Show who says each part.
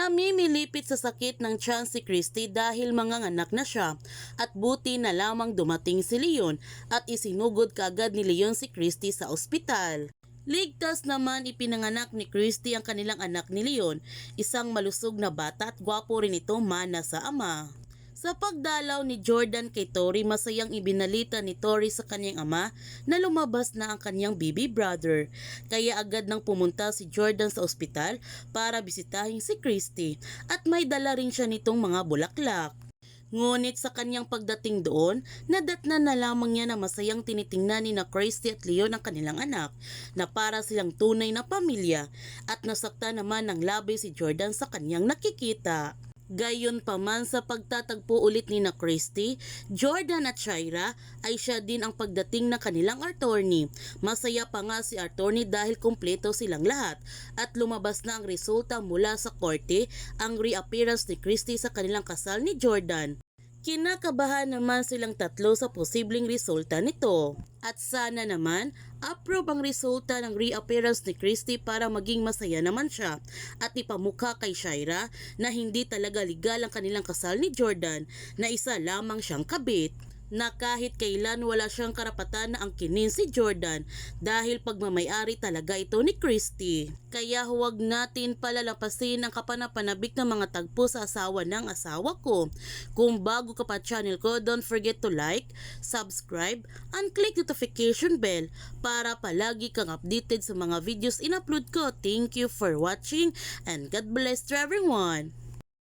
Speaker 1: Sumipit sa sakit ng tiyan si Christy dahil manganganak na siya at buti na lamang dumating si Leon at isinugod kagad ni Leon si Christy sa ospital. Ligtas naman ipinanganak ni Christy ang kanilang anak ni Leon, isang malusog na bata at gwapo rin ito mana sa ama. Sa pagdalaw ni Jordan kay Tori, masayang ibinalita ni Tori sa kanyang ama na lumabas na ang kanyang baby brother. Kaya agad nang pumunta si Jordan sa ospital para bisitahin si Christy at may dala rin siya nitong mga bulaklak. Ngunit sa kanyang pagdating doon, nadatna na lamang niya na masayang tinitingnan ni na Christy at Leon ang kanilang anak na para silang tunay na pamilya at nasakta naman ng labi si Jordan sa kanyang nakikita. Gayon pa man sa pagtatagpo ulit ni na Christy, Jordan at Shaira ay siya din ang pagdating na kanilang attorney. Masaya pa nga si attorney dahil kumpleto silang lahat at lumabas na ang resulta mula sa korte ang reappearance ni Christy sa kanilang kasal ni Jordan. Kinakabahan naman silang tatlo sa posibleng resulta nito. At sana naman, approve ang resulta ng reappearance ni Christy para maging masaya naman siya at ipamukha kay Shaira na hindi talaga legal ang kanilang kasal ni Jordan na isa lamang siyang kabit na kahit kailan wala siyang karapatan na angkinin si Jordan dahil pagmamayari talaga ito ni Christy. Kaya huwag natin palalapasin ang kapanapanabik ng mga tagpo sa asawa ng asawa ko. Kung bago ka pa channel ko, don't forget to like, subscribe, and click notification bell para palagi kang updated sa mga videos in-upload ko. Thank you for watching and God bless to everyone!